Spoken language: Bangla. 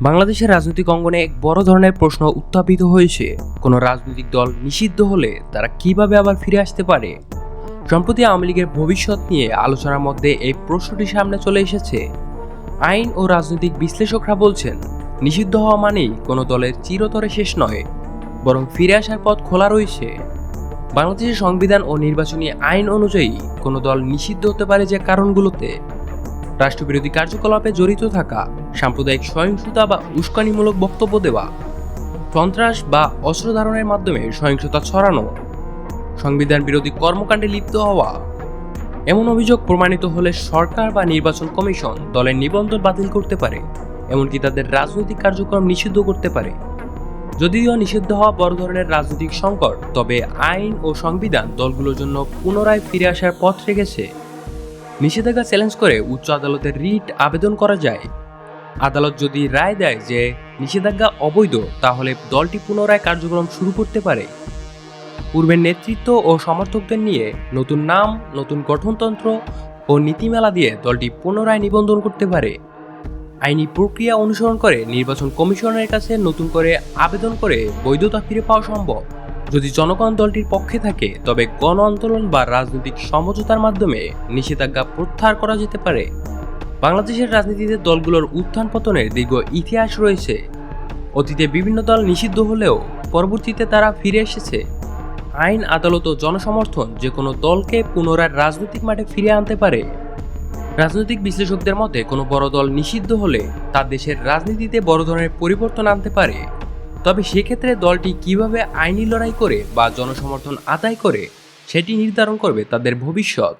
বাংলাদেশের রাজনৈতিক অঙ্গনে এক বড় ধরনের প্রশ্ন উত্থাপিত হয়েছে। কোনো রাজনৈতিক দল নিষিদ্ধ হলে তারা কীভাবে আবার ফিরে আসতে পারে? সম্প্রতি আওয়ামী লীগের ভবিষ্যৎ নিয়ে আলোচনার মধ্যে এই প্রশ্নটি সামনে চলে এসেছে। আইন ও রাজনৈতিক বিশ্লেষকরা বলছেন, নিষিদ্ধ হওয়া মানেই কোনো দলের চিরতরে শেষ নয়, বরং ফিরে আসার পথ খোলা রয়েছে। বাংলাদেশের সংবিধান ও নির্বাচনী আইন অনুযায়ী কোনো দল নিষিদ্ধ হতে পারে যে কারণগুলোতে রাষ্ট্রবিরোধী কার্যকলাপে জড়িত থাকা, সাম্প্রদায়িক সহিংসতা বা উস্কানিমূলক বক্তব্য দেওয়া, সন্ত্রাস বা অস্ত্র ধারণের মাধ্যমে সহিংসতা ছড়ানো, সংবিধান বিরোধী কর্মকাণ্ডে লিপ্ত হওয়া, এমন অভিযোগ প্রমাণিত হলে সরকার বা নির্বাচন কমিশন দলের নিবন্ধন বাতিল করতে পারে, এমনকি তাদের রাজনৈতিক কার্যক্রম নিষিদ্ধ করতে পারে। যদিও নিষিদ্ধ হওয়া বড় ধরনের রাজনৈতিক সংকট, তবে আইন ও সংবিধান দলগুলোর জন্য পুনরায় ফিরে আসার পথ রেখেছে। নিষেধাজ্ঞা চ্যালেঞ্জ করে উচ্চ আদালতে রিট আবেদন করা যায়। আদালত যদি রায় দেয় যে নিষেধাজ্ঞা অবৈধ, তাহলে দলটি পুনরায় কার্যক্রম শুরু করতে পারে। পূর্বের নেতৃত্ব ও সমর্থকদের নিয়ে নতুন নাম, নতুন গঠনতন্ত্র ও নীতিমেলা দিয়ে দলটি পুনরায় নিবন্ধন করতে পারে। আইনি প্রক্রিয়া অনুসরণ করে নির্বাচন কমিশনের কাছে নতুন করে আবেদন করে বৈধতা ফিরে পাওয়া সম্ভব। যদি জনগণ দলটির পক্ষে থাকে, তবে গণ আন্দোলন বা রাজনৈতিক সমঝোতার মাধ্যমে নিষেধাজ্ঞা প্রত্যাহার করা যেতে পারে। বাংলাদেশের রাজনীতিতে দলগুলোর উত্থান পতনের দীর্ঘ ইতিহাস রয়েছে। অতীতে বিভিন্ন দল নিষিদ্ধ হলেও পরবর্তীতে তারা ফিরে এসেছে। আইন, আদালত ও জনসমর্থন যে কোনো দলকে পুনরায় রাজনৈতিক মাঠে ফিরে আনতে পারে। রাজনৈতিক বিশ্লেষকদের মতে, কোনো বড় দল নিষিদ্ধ হলে তা দেশের রাজনীতিতে বড় ধরনের পরিবর্তন আনতে পারে। তবে সেক্ষেত্রে দলটি কীভাবে আইনি লড়াই করে বা জনসমর্থন আদায় করে, সেটি নির্ধারণ করবে তাদের ভবিষ্যৎ।